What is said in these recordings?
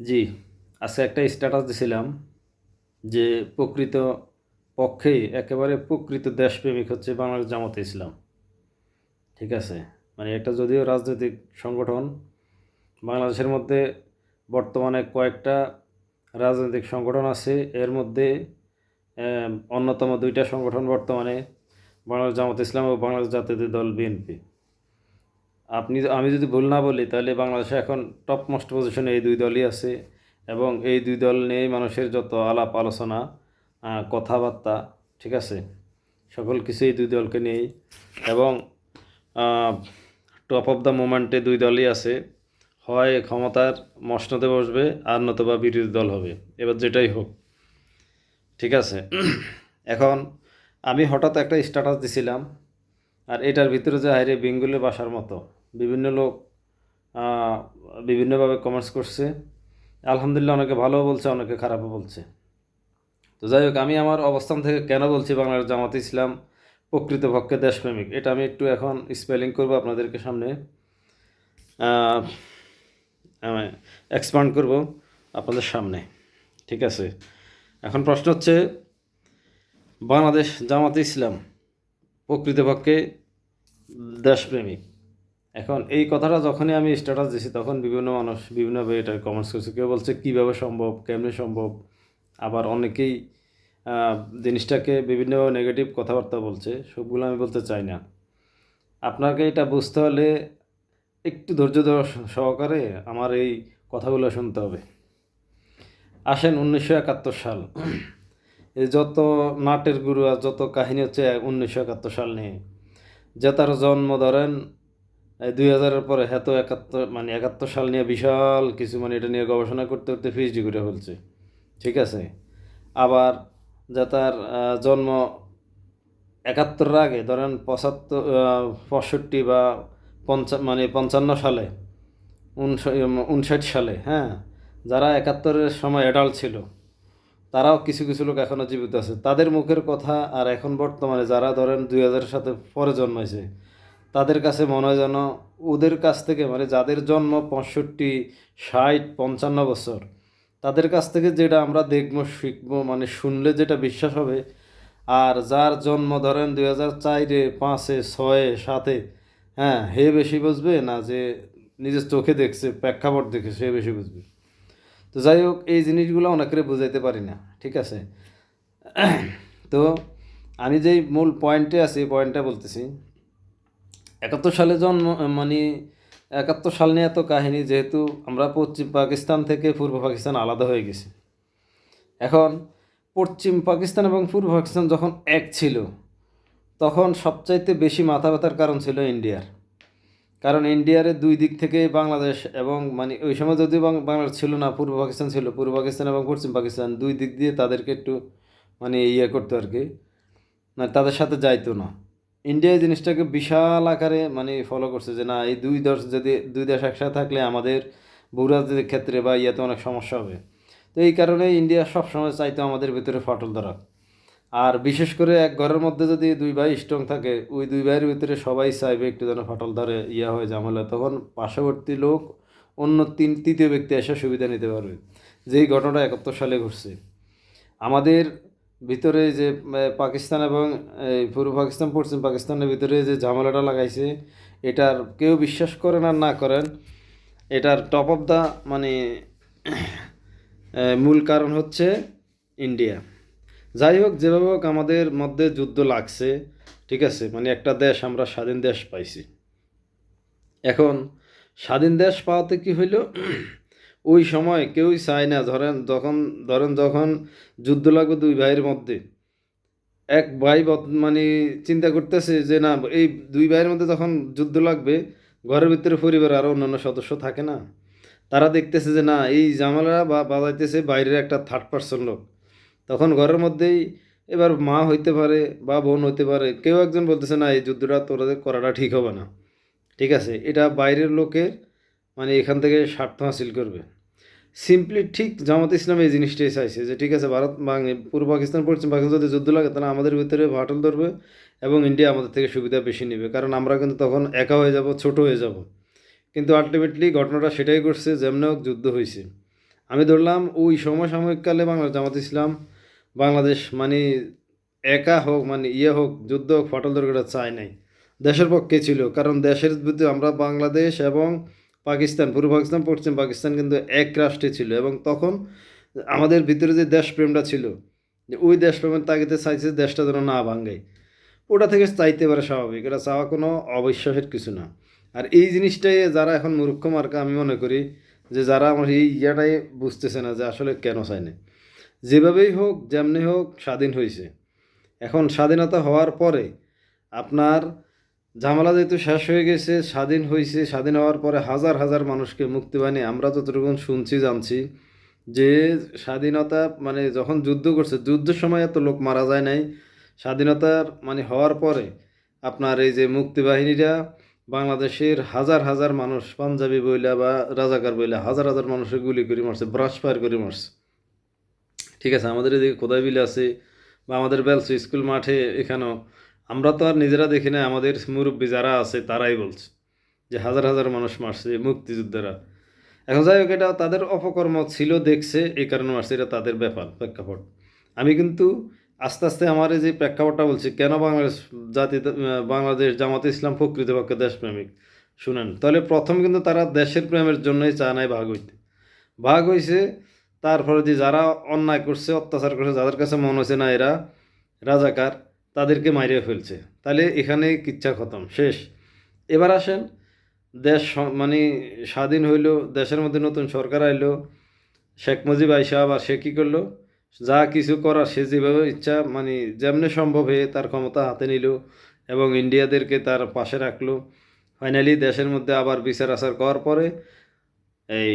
জি, আজকে একটা স্ট্যাটাস দিছিলাম যে প্রকৃত পক্ষেই একেবারে প্রকৃত দেশপ্রেমিক হচ্ছে বাংলাদেশ জামাতে ইসলাম। ঠিক আছে? মানে একটা যদিও রাজনৈতিক সংগঠন, বাংলাদেশের মধ্যে বর্তমানে কয়েকটা রাজনৈতিক সংগঠন আছে, এর মধ্যে অন্যতম দুইটা সংগঠন বর্তমানে বাংলাদেশ জামাত ইসলাম ও বাংলাদেশ জাতীয় দল বিএনপি। আপনি আমি যদি ভুল না বলি, তাহলে বাংলাদেশে এখন টপ মোস্ট পজিশনে এই দুই দলই আছে এবং এই দুই দল নিয়েই মানুষের যত আলাপ, আলোচনা কথাবার্তা, ঠিক আছে? সকল কিছু এই দুই দলকে নিয়েই এবং টপ অফ দ্য মোমেন্টে দুই দলই আছে। হয় ক্ষমতার মসনদে বসবে আর নতুবা বিরোধী দল হবে। এবার যেটাই হোক, ঠিক আছে? এখন আমি হঠাৎ একটা স্ট্যাটাস দিছিলাম, আর এটার ভিতরে যে হাইরে বেঙ্গলে বাসার মতো। বিভিন্ন লোক বিভিন্নভাবে কমেন্টস করছে। আলহামদুলিল্লাহ অনেকে ভালোও বলছে, অনেকে খারাপও বলছে। তো যাই হোক, আমি আমার অবস্থান থেকে কেন বলছি বাংলাদেশ জামাত ইসলাম প্রকৃতপক্ষে দেশপ্রেমিক? এটা আমি একটু এখন স্পেলিং করব আপনাদেরকে সামনে। এক্সপান্ড করব আপনাদের সামনে। ঠিক আছে? এখন প্রশ্ন হচ্ছে, বাংলাদেশ জামাত ইসলাম প্রকৃতপক্ষে দেশপ্রেমিক? এখন এই কথাটা যখনই আমি স্ট্যাটাস দিছি, তখন বিভিন্ন মানুষ বিভিন্নভাবে এটা কমেন্টস করছে, কেউ বলছে, কীভাবে সম্ভব? কেমনে সম্ভব? আবার অনেকেই জিনিসটাকে বিভিন্ন নেগেটিভ কথাবার্তা বলছে, সবগুলো আমি বলতে চাই না। আপনাকে এটা বুঝতে হলে একটু ধৈর্য ধর সহকারে আমার এই কথাগুলো শুনতে হবে। আসেন উনিশশো একাত্তর সাল। এই যত নাটের গুরু আর যত কাহিনী হচ্ছে, উনিশশো একাত্তর সাল নিয়ে। যে তার জন্ম ধরেন দুই হাজারের পরে হ্যাঁ তো একাত্তর মানে একাত্তর সাল নিয়ে বিশাল কিছু মানে এটা নিয়ে গবেষণা করতে করতে পিএইচডি করে ফেলছে। ঠিক আছে? আবার যা তার জন্ম একাত্তরের আগে, ধরেন পঁচাত্তর পঁয়ষট্টি বা পঞ্চা মানে পঞ্চান্ন সালে উনষ- উনষাট সালে হ্যাঁ? যারা একাত্তরের সময় অ্যাডাল্ট ছিল, তারাও কিছু কিছু লোক এখনও জীবিত আছে। তাদের মুখের কথা আর এখন বর্তমানে যারা ধরেন দুই হাজারের সাথে পরে জন্মাইছে তাদের কাছে মনে হয় যেন ওদের কাছ থেকে মানে যাদের জন্ম পঁয়ষট্টি, ষাট, পঞ্চান্ন বছর, তাদের কাছ থেকে যেটা আমরা দেখব, শিখব মানে শুনলে যেটা বিশ্বাস হবে। আর যার জন্ম ধরেন দুই হাজার চারে, পাঁচে, ছয়ে, সাতে হ্যাঁ হে বেশি বুঝবে না যে নিজের চোখে দেখছে, প্রেক্ষাপট দেখে সে বেশি বুঝবে। তো যাই হোক, এই জিনিসগুলো অনেকের বুঝাইতে পারি না, ঠিক আছে? তো আমি যেই মূল পয়েন্টে আছি পয়েন্টটা বলতেছি একাত্তর সালে জন্ম মানে একাত্তর সাল নিয়ে এত কাহিনী যেহেতু আমরা পশ্চিম পাকিস্তান থেকে পূর্ব পাকিস্তান আলাদা হয়ে গেছি। এখন পশ্চিম পাকিস্তান এবং পূর্ব পাকিস্তান যখন এক ছিল, তখন সবচাইতে বেশি মাথা ব্যথার কারণ ছিল ইন্ডিয়ার। কারণ ইন্ডিয়ারে দুই দিক থেকে বাংলাদেশ এবং মানে ওই সময় যদিও বাংলাদেশ ছিল না, পূর্ব পাকিস্তান ছিল, পূর্ব পাকিস্তান এবং পশ্চিম পাকিস্তান দুই দিক দিয়ে তাদেরকে একটু মানে ইয়ে করতো আর কি না তাদের সাথে যাইতো না। ইন্ডিয়া এই জিনিসটাকে বিশাল আকারে মানে ফলো করছে যে না, এই দুই দেশ যদি, দুই দেশ একসাথে থাকলে আমাদের ভূরাজনীতির ক্ষেত্রে বা ইয়েতে অনেক সমস্যা হবে। তো এই কারণে ইন্ডিয়া সবসময় চাইতো আমাদের ভিতরে ফাটল ধরা। আর বিশেষ করে এক ঘরের মধ্যে যদি দুই ভাই স্ট্রং থাকে, ওই দুই ভাইয়ের ভিতরে সবাই চাইবে একটু যেন ফাটল ধরে, ইয়া হয়ে ঝামেলা। তখন পার্শ্ববর্তী লোক অন্য তিন, তৃতীয় ব্যক্তি এসে সুবিধা নিতে পারবে। যেই ঘটনা একাত্তর সালে ঘটছে। আমাদের ভিতরে যে পাকিস্তান এবং পূর্ব পাকিস্তান, পশ্চিম পাকিস্তানের ভিতরে যে ঝামেলাটা লাগাইছে, এটার কেউ বিশ্বাস করেন আর না করেন, এটার টপ অফ দ্য মানে মূল কারণ হচ্ছে ইন্ডিয়া যাই হোক, যেভাবে হোক আমাদের মধ্যে যুদ্ধ লাগছে, ঠিক আছে? মানে একটা দেশ, আমরা স্বাধীন দেশ পাইছি। এখন স্বাধীন দেশ পাওয়াতে কি হইল? ওই সময় কেউই চায় না, ধরেন যখন ধরেন যখন যুদ্ধ লাগবে দুই ভাইয়ের মধ্যে। এক ভাই মানে চিন্তা করতেছে যে না, এই দুই ভাইয়ের মধ্যে যখন যুদ্ধ লাগবে, ঘরের ভিতরে পরিবার আরও অন্যান্য সদস্য থাকে না। তারা দেখতেছে যে না, এই জামালা বা, বাজাইতেছে বাইরের একটা থার্ড পার্সন লোক। তখন ঘরের মধ্যেই এবার মা হইতে পারে বা বোন হইতে পারে, কেউ একজন বলতেছে না, এই যুদ্ধটা তোরা করাটা ঠিক হবে না। ঠিক আছে, এটা বাইরের লোকের মানে এখান থেকে স্বার্থ হাসিল করবে। সিম্পলি ঠিক জামাত ইসলাম এই জিনিসটাই চাইছে যে, ঠিক আছে, ভারত পূর্ব পাকিস্তান, পশ্চিম পাকিস্তান যদি যুদ্ধ লাগে, তাহলে আমাদের ভিতরে ভাটল ধরবে এবং ইন্ডিয়া আমাদের থেকে সুবিধা বেশি নেবে। কারণ আমরা কিন্তু তখন একা হয়ে যাব, ছোট হয়ে যাব। কিন্তু আলটিমেটলি ঘটনাটা সেটাই করছে যেমন হোক যুদ্ধ হয়েছে। আমি ধরলাম, ওই সমসাময়িককালে বাংলাদেশ জামাত ইসলাম বাংলাদেশ মানে একা হোক মানে ইয়ে হোক, যুদ্ধ হোক, ফাটল দরকার চায় নাই। দেশের পক্ষে ছিল, কারণ দেশের ভিতরে আমরা বাংলাদেশ এবং পাকিস্তান, পূর্ব পাকিস্তান, পশ্চিম পাকিস্তান কিন্তু এক রাষ্ট্রে ছিল এবং তখন আমাদের ভিতরে যে দেশপ্রেমটা ছিল, যে ওই দেশপ্রেমের তাগিদে চাইছে দেশটা যেন না ভাঙ্গায় ওটা থেকে চাইতে পারে স্বাভাবিক, এটা চাওয়া কোনো অবিশ্বাসের কিছু না। আর এই জিনিসটাই যারা এখন মূর্খ মার্কা, আমি মনে করি যে যারা আমার এই ইয়াটাই বুঝতেছে না যে আসলে কেন চায় না। যেভাবেই হোক, যেমনি হোক, স্বাধীন হয়েছে এখন স্বাধীনতা হওয়ার পরে আপনার ঝামেলা যেহেতু শেষ হয়ে গেছে, স্বাধীন হয়েছে স্বাধীন হওয়ার পরে হাজার হাজার মানুষকে মুক্তি বানিয়ে আমরা যতটুকু শুনছি, জানছি, যে স্বাধীনতা মানে যখন যুদ্ধ করছে, যুদ্ধের সময় এত লোক মারা যায় নাই। স্বাধীনতার মানে হওয়ার পরে আপনার এই যে মুক্তিবাহিনীরা বাংলাদেশের হাজার হাজার মানুষ পাঞ্জাবি বইলা বা রাজাকার বইলা হাজার হাজার মানুষের গুলি করে মারছে ব্রাশ ফায়ার করে মারছে। ঠিক আছে, আমাদের এদিকে কোদাই বিলে আছে, বা আমাদের বেলসি স্কুল মাঠে এখানেও আমরা তো আর নিজেরা দেখি না আমাদের মুরব্বী যারা আছে তারাই বলছে যে হাজার হাজার মানুষ মারছে মুক্তিযোদ্ধারা। এখন যাই হোক, এটা তাদের অপকর্ম ছিল, দেখছে, এই কারণে মারছে, এটা তাদের ব্যাপার, প্রেক্ষাপট। আমি কিন্তু আস্তে আস্তে আমার এই যে প্রেক্ষাপটটা বলছি, কেন বাংলাদেশ জাতি, বাংলাদেশ জামাতে ইসলাম প্রকৃতপক্ষে দেশপ্রেমিক? শুনেন, তাহলে প্রথম কিন্তু তারা দেশের প্রেমের জন্যই চা নাই ভাগ হইতে। ভাগ হইছে তারপরে যে যারা অন্যায় করছে, অত্যাচার করছে, যাদের কাছে মনে হয়েছে না এরা রাজাকার তাদেরকে মারিয়ে ফেলছে। তাহলে এখানে কিচ্ছা খতম। শেষ। এবার আসেন, দেশ মানে স্বাধীন হইল, দেশের মধ্যে নতুন সরকার আইলো। শেখ মুজিব আইসা আবার সে কী করল? যা কিছু করার সে যেভাবে ইচ্ছা মানে যেমনি সম্ভব হয়ে তার ক্ষমতা হাতে নিল এবং ইন্ডিয়াদেরকে তার পাশে রাখল। ফাইনালি দেশের মধ্যে আবার বিচার আচার করার পরে এই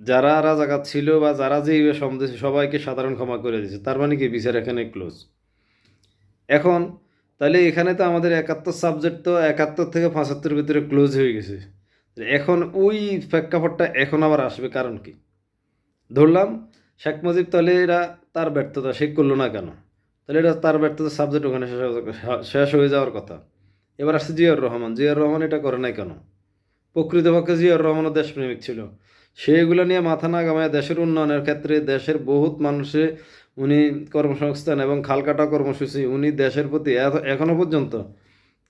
যারা রাজাকার ছিল বা যারা যে সবাইকে সাধারণ ক্ষমা করে দিয়েছে, তার মানে কি বিচার এখানে ক্লোজ এখন তাহলে এখানে তো আমাদের একাত্তর সাবজেক্ট তো একাত্তর থেকে পঁচাত্তর ভিতরে ক্লোজ হয়ে গেছে। এখন ওই প্রেক্ষাপটটা এখন আবার আসবে কারণ কি? ধরলাম শেখ মুজিব তাহলে এরা তার ব্যর্থতা সে করল না কেন? তাহলে এটা তার ব্যর্থতা সাবজেক্ট ওখানে শেষ হয়ে- যাওয়ার কথা। এবার আসছে জিয়াউর রহমান। জিয়াউর রহমান এটা করে নাই কেন? প্রকৃতপক্ষে জিয়াউর রহমানও দেশপ্রেমিক ছিল। সেগুলো নিয়ে মাথা না গামায় দেশের উন্নয়নের ক্ষেত্রে দেশের বহুত মানুষে উনি কর্মসংস্থান এবং খালকাটা কর্মসূচি, উনি দেশের প্রতি এত- এখনও পর্যন্ত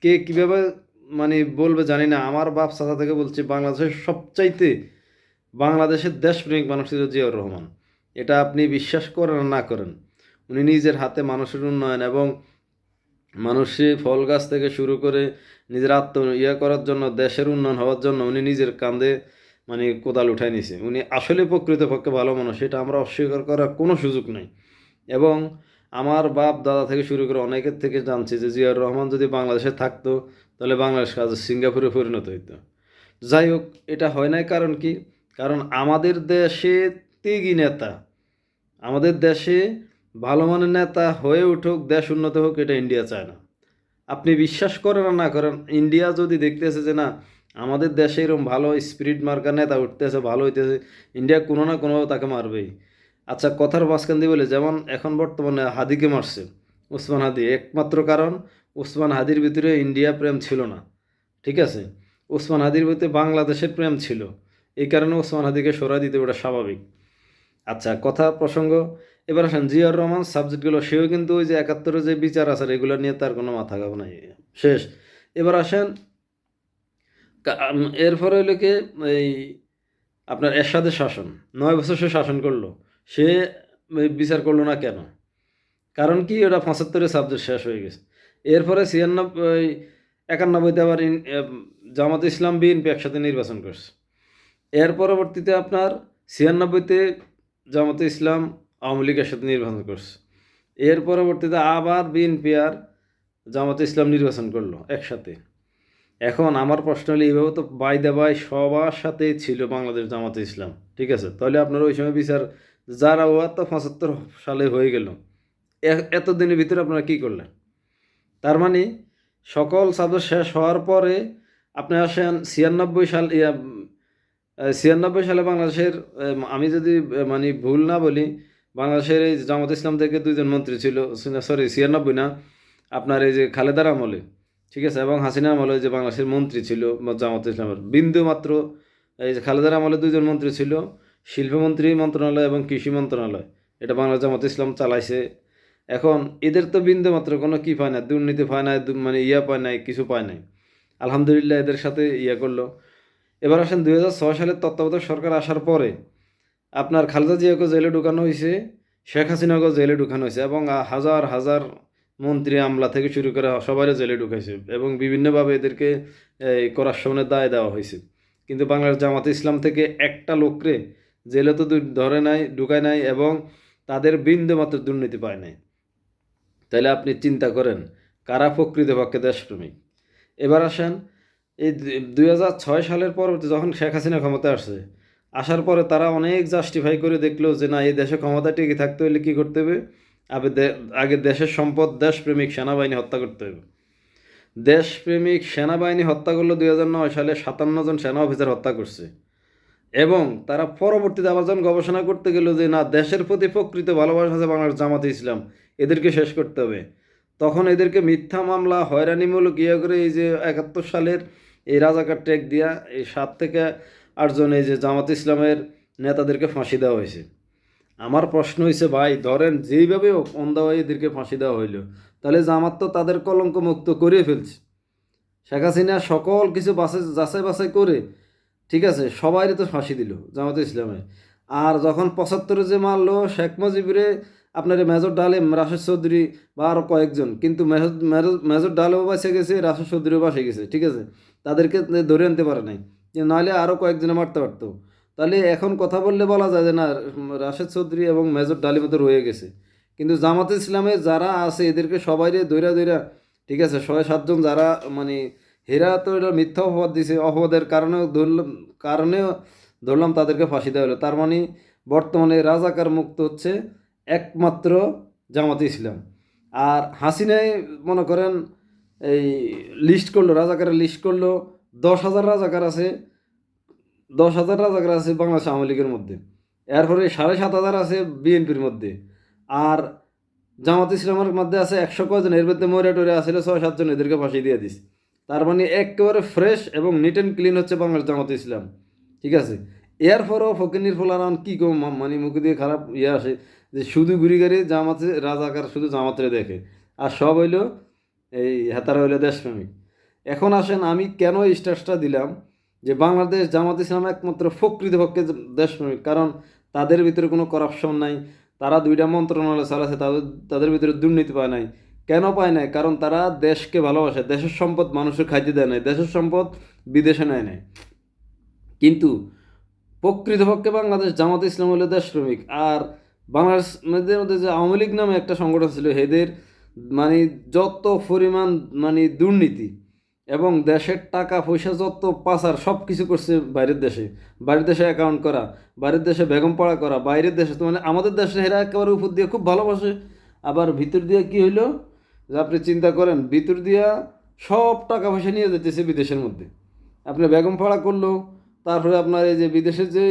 কে কীভাবে মানে বলবে জানি না। আমার বাপ চাচা থেকে বলছি, বাংলাদেশের সবচাইতে, বাংলাদেশের দেশপ্রেমিক মানুষ ছিল জিয়াউর রহমান। এটা আপনি বিশ্বাস করেন না করেন। উনি নিজের হাতে মানুষের উন্নয়ন এবং মানুষে ফল গাছ থেকে শুরু করে নিজের আত্ম ইয়ে করার জন্য, দেশের উন্নয়ন হওয়ার জন্য উনি নিজের কাঁধে মানে কোদাল উঠায় নিছে। উনি আসলে প্রকৃতপক্ষে ভালো মানুষ সেটা আমরা অস্বীকার করার কোনো সুযোগ নেই। এবং আমার বাপ দাদা থেকে শুরু করে অনেকের থেকে জানছি যে জিয়াউর রহমান যদি বাংলাদেশে থাকতো, তাহলে বাংলাদেশ কাজ সিঙ্গাপুরে পরিণত হইতো। যাই হোক, এটা হয় নাই কারণ কি? কারণ আমাদের দেশে ত্যাগী নেতা, আমাদের দেশে ভালো মানের নেতা হয়ে উঠুক, দেশ উন্নত হোক, এটা ইন্ডিয়া চায় না। আপনি বিশ্বাস করেন আর না করেন, ইন্ডিয়া যদি দেখতেছে যে না, আমাদের দেশে এরকম ভালো স্পিরিট মার্কা নেতা উঠতেছে, ভালো হইতেছে, ইন্ডিয়া কোনো না কোনোভাবে তাকে মারবেই। আচ্ছা কথার মাঝখান দিয়ে বলে, যেমন এখন বর্তমানে হাদিকে মারছে। উসমান হাদি একমাত্র কারণ উসমান হাদির ভিতরে ইন্ডিয়া প্রেম ছিল না, ঠিক আছে? উসমান হাদির ভিতরে বাংলাদেশের প্রেম ছিল, এই কারণে উসমান হাদিকে সরা দিতে ওটা স্বাভাবিক। আচ্ছা কথা প্রসঙ্গ, এবার আসেন, জিয়াউর রহমান সাবজেক্টগুলো সেও কিন্তু ওই যে একাত্তরের যে বিচার আছে, এগুলো নিয়ে তার কোনো মাথা গাব নাই। শেষ। এবার আসেন এরপরে হইল কি, এই আপনার এরশাদের শাসন, নয় বছর সে শাসন করল। সে বিচার করল না কেন? কারণ কি? ওটা পঁচাত্তরের সাবজেক্ট শেষ হয়ে গেছে। এরপরে ছিয়ানব্বই একানব্বইতে আবার জামাত ইসলাম, বিএনপি একসাথে নির্বাচন করছে। এর পরবর্তীতে আপনার ছিয়ানব্বইতে জামাতে ইসলাম, আওয়ামী লীগের সাথে নির্বাচন করছে। এর পরবর্তীতে আবার বিএনপি আর জামাতে ইসলাম নির্বাচন করল একসাথে। এখন আমার প্রশ্ন হলো, এইভাবে তো বাই দা বাই সবার সাথেই ছিল বাংলাদেশ জামাতে ইসলাম, ঠিক আছে? তাহলে আপনার ওই সময় বিচার যারা তো পঁচাত্তর সালে হয়ে গেল এতদিনের ভিতরে আপনারা কী করলেন? তার মানে সকল সাবজেক্ট শেষ হওয়ার পরে আপনি আসেন ছিয়ানব্বই সাল ছিয়ানব্বই সালে বাংলাদেশের আমি যদি মানে ভুল না বলি, বাংলাদেশের এই জামাত ইসলাম থেকে দুইজন মন্ত্রী ছিল সরি, ছিয়ানব্বই না, আপনার এই যে খালেদার আমলে, ঠিক আছে, এবং হাসিনা আমলে যে বাংলাদেশের মন্ত্রী ছিল জামাত ইসলামের বিন্দু মাত্র এই যে খালেদার আমলে দুইজন মন্ত্রী ছিল শিল্পমন্ত্রী মন্ত্রণালয় এবং কৃষি মন্ত্রণালয়, এটা বাংলা জামাত ইসলাম চালাইছে। এখন এদের তো বিন্দু মাত্র, কোনো কি পায় না, দুর্নীতি পায় না মানে ইয়া পায় নাই, কিছু পায় নাই। আলহামদুলিল্লাহ এদের সাথে ইয়া করল। এবার আসেন দুই হাজার ছয় সালের তত্ত্বাবধায়ক সরকার আসার পরে আপনার খালেদা জিয়াকে জেলে ঢুকানো হয়েছে, শেখ হাসিনাকে জেলে ঢুকানো হয়েছে এবং হাজার হাজার মন্ত্রী আমলা থেকে শুরু করে সবাই জেলে ঢুকাইছে এবং বিভিন্নভাবে এদেরকে, এই করাপশনের দায় দেওয়া হয়েছে। কিন্তু বাংলার জামাতে ইসলাম থেকে একটা লোকরে জেলে তো ধরে নাই, ঢুকায় নাই এবং তাদের বিন্দু মাত্র দুর্নীতি পায় নাই। তাহলে আপনি চিন্তা করেন, কারা প্রকৃতপক্ষে দেশপ্রেমিক? এবার আসেন, এই দুই হাজার ছয় সালের পরবর্তী যখন শেখ হাসিনা ক্ষমতা আসছে, আসার পরে তারা অনেক জাস্টিফাই করে দেখল যে না, এই দেশে ক্ষমতা টিকে থাকতে হলে কী করতে হবে? আগে আগে দেশের সম্পদ, দেশপ্রেমিক সেনাবাহিনী হত্যা করতে হবে। দেশপ্রেমিক সেনাবাহিনী হত্যা করল দুই হাজার নয় সালে, সাতান্ন জন সেনা অফিসার হত্যা করছে। এবং তারা পরবর্তীতে আবার যখন গবেষণা করতে গেল যে, না, দেশের প্রতি প্রকৃত ভালোবাসা আছে বাংলার জামাতে ইসলাম, এদেরকে শেষ করতে হবে। তখন এদেরকে মিথ্যা মামলা, হয়রানিমূলক ইয়ে করে এই যে একাত্তর সালের এই রাজাকার ট্যাগ দিয়া এই সাত থেকে আটজন এই যে জামাত ইসলামের নেতাদেরকে ফাঁসি দেওয়া হয়েছে। আমার প্রশ্ন হয়েছে ভাই, ধরেন যেইভাবে হোক অন্ধাওয়াই এদেরকে ফাঁসি দেওয়া হইল, তাহলে জামাত তো তাদের কলঙ্ক মুক্ত করে ফেলছে। শেখ হাসিনা সকল কিছু বাসে যাচাই বাছাই করে ঠিক আছে, সবাইরে তো ফাঁসি দিল জামাত ইসলামে। আর যখন পঁচাত্তরে যে মারলো, শেখ মুজিবরে আপনার মেজর ডালে রাশেদ চৌধুরী বা আরও কয়েকজন, কিন্তু মেজর ডালেও বাসে গেছে, রাশেদ চৌধুরীও বাসে গেছে, ঠিক আছে? তাদেরকে ধরে আনতে পারে নাই। নাহলে আরও কয়েকজনে মারতে পারতো। তাহলে এখন কথা বললে বলা যায় যে না, রাশেদ চৌধুরী এবং মেজর ডালি মতো রয়ে গেছে। কিন্তু জামাত ইসলামে যারা আছে, এদেরকে সবাইরে দৈরা দৈরা ঠিক আছে, ছয় সাতজন যারা মানে হেরা তো এটা মিথ্যা অপবাদ দিছে। অপবাদের কারণেও ধরলাম কারণেও ধরলাম তাদেরকে ফাঁসি দেওয়া হলো। তার মানে বর্তমানে রাজাকার মুক্ত হচ্ছে একমাত্র জামাত ইসলাম। আর হাসিনাই মনে করেন এই লিস্ট করল, রাজাকারের লিস্ট করল। দশ হাজার রাজাকার আছে, দশ হাজার রাজাকার আছে বাংলাদেশ আওয়ামী লীগের মধ্যে। এরপরে সাড়ে সাত হাজার আছে বিএনপির মধ্যে। আর জামাত ইসলামের মধ্যে আছে একশো কজন এর মধ্যে মরে টরে আসলে ছয় সাতজন এদেরকে ফাঁসি দিয়ে দিস তার মানে একেবারে ফ্রেশ এবং নিট অ্যান্ড ক্লিন হচ্ছে বাংলাদেশ জামাত ইসলাম। ঠিক আছে? এরপরও ফকিনির ফোলারান কী কম মানে মুখে দিয়ে খারাপ ইয়ে আসে যে শুধু ঘুরি গাড়ি জামাতে রাজাকার শুধু জামাতরে দেখে। আর সব হইল এই হেতারা হইল দেশপ্রেমিক। এখন আসেন আমি কেন এই স্ট্যাটাসটা দিলাম যে বাংলাদেশ জামাত ইসলাম একমাত্র প্রকৃতপক্ষে দেশপ্রেমিক? কারণ তাদের ভিতরে কোনো করাপশন নাই, তারা দুইটা মন্ত্রণালয় চালাচ্ছে, তাদের তাদের ভিতরে দুর্নীতি পায় নাই। কেন পায় নাই? কারণ তারা দেশকে ভালোবাসে, দেশের সম্পদ মানুষের খাইতে দেয় নাই, দেশের সম্পদ বিদেশে নেয় নাই। কিন্তু প্রকৃতপক্ষে বাংলাদেশ জামাত ইসলাম হলো দেশপ্রেমিক আর বাংলাদেশের মধ্যে যে আওয়ামী লীগ নামে একটা সংগঠন ছিল এদের মানে যত পরিমাণ মানে দুর্নীতি এবং দেশের টাকা, পয়সা যত পাচার সব কিছু করছে বাইরের দেশে। বাইরের দেশে অ্যাকাউন্ট করা, বাইরের দেশে বেগম পড়া করা, বাইরের দেশে মানে আমাদের দেশে এরা একেবারে উপর দিয়ে খুব ভালোবাসে। আবার ভিতর দিয়ে কি হইল? যে আপনি চিন্তা করেন, ভিতর দিয়া সব টাকা পয়সা নিয়ে যেতেছে বিদেশের মধ্যে। আপনি বেগম পাড়া করল, তারপরে আপনার এই যে বিদেশের যে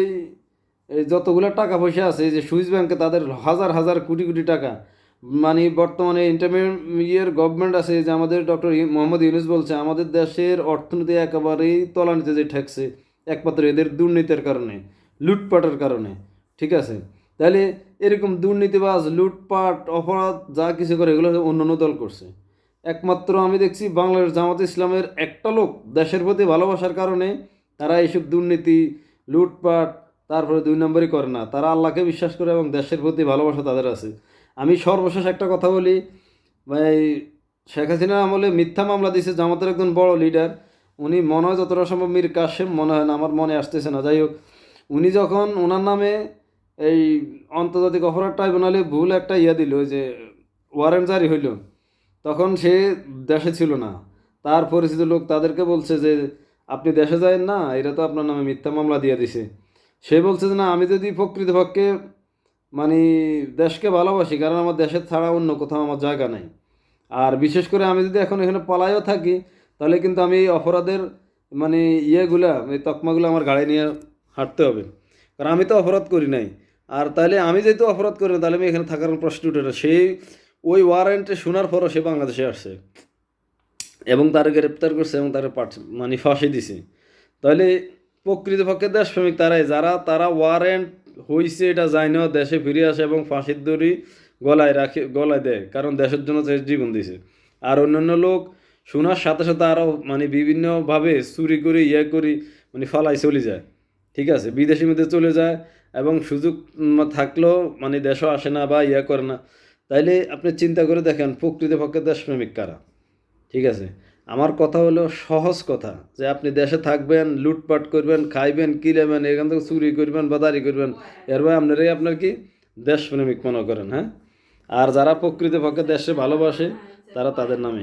এই যতগুলো টাকা পয়সা আছে, এই যে সুইস ব্যাংকে তাদের হাজার হাজার কোটি কোটি টাকা মানে বর্তমানে ইন্টারমিডিয়েট গভর্নমেন্ট আছে যে আমাদের ডক্টর মোহাম্মদ ইউনুস বলছে, আমাদের দেশের অর্থনীতি একেবারেই তলানিতে যে ঠেকছে, একমাত্র এদের দুর্নীতির কারণে, লুটপাটের কারণে, ঠিক আছে? তাহলে এরকম দুর্নীতিবাজ, লুটপাট, অপরাধ, যা কিছু করে, এগুলো অন্য অন্য দল করছে। একমাত্র আমি দেখছি বাংলাদেশ জামাত ইসলামের একটা লোক দেশের প্রতি ভালোবাসার কারণে তারা এইসব দুর্নীতি, লুটপাট, তারপরে দুই নম্বরই করে না। তারা আল্লাহকে বিশ্বাস করে এবং দেশের প্রতি ভালোবাসা তাদের আছে। আমি সর্বশেষ একটা কথা বলি, ভাই, শেখ হাসিনার আমলে মিথ্যা মামলা দিয়েছে জামাতের একজন বড় লিডার। উনি মনে হয় যতটা সম্ভব মীর কাশেম, মনে হয় না, আমার মনে আসতেছে না। যাই হোক, উনি যখন ওনার নামে এই আন্তর্জাতিক অপরাধ ট্রাইব্যুনালে ভুল একটা ইয়া দিল যে ওয়ারেন্ট জারি হইল। তখন সে দেশে ছিল না। তার পরিচিত লোক তাদেরকে বলছে যে, আপনি দেশে যায়েন না এটা তো আপনার নামে মিথ্যা মামলা দিয়ে দিছে। সে বলছে যে, না, আমি যদি প্রকৃতপক্ষে মানে দেশকে ভালোবাসি, কারণ আমার দেশের ছাড়া অন্য কোথাও আমার জায়গা নাই। আর বিশেষ করে আমি যদি এখন এখানে পালাইও থাকি, তাহলে কিন্তু আমি এই অপরাধের মানে ইয়েগুলা, এই তকমাগুলো আমার গাড়ি নিয়ে হাঁটতে হবে। কারণ আমি তো অপরাধ করি নাই। আর তাহলে আমি যেহেতু অপরাধ করি না, তাহলে আমি এখানে থাকার না। সেই ওই ওয়ারেন্টে শোনার পরও সে বাংলাদেশে আসছে। এবং তারা গ্রেপ্তার করছে এবং তারা পাঠ মানে ফাঁসি দিছে। তাহলে প্রকৃতপক্ষে দেশ দেশপ্রেমিক তারাই, যারা, তারা ওয়ারেন্ট হইছে এটা যায় না দেশে ফিরে আসে এবং ফাঁসির দড়ি গলায় রাখে, গলায় দেয়, কারণ দেশের জন্য সে জীবন দিছে। আর অন্যান্য লোক শোনার সাথে সাথে আরও মানে বিভিন্নভাবে চুরি করে ইয়ে করি মানে ফালাই চলে যায়। ঠিক আছে? বিদেশের মধ্যে চলে যায় এবং সুযোগ থাকলেও মানে দেশও আসে না বা ইয়ে করে না। তাইলে আপনি চিন্তা করে দেখেন, প্রকৃতপক্ষে দেশপ্রেমিক কারা? ঠিক আছে? আমার কথা হলো সহজ কথা যে আপনি দেশে থাকবেন, লুটপাট করবেন, খাইবেন কিনেবেন এখান থেকে চুরি করবেন বা বাদারি করবেন এরপরে আপনারাই আপনার কি? দেশপ্রেমিক মনে করেন হ্যাঁ? আর যারা প্রকৃতপক্ষে দেশে ভালোবাসে, তারা তাদের নামে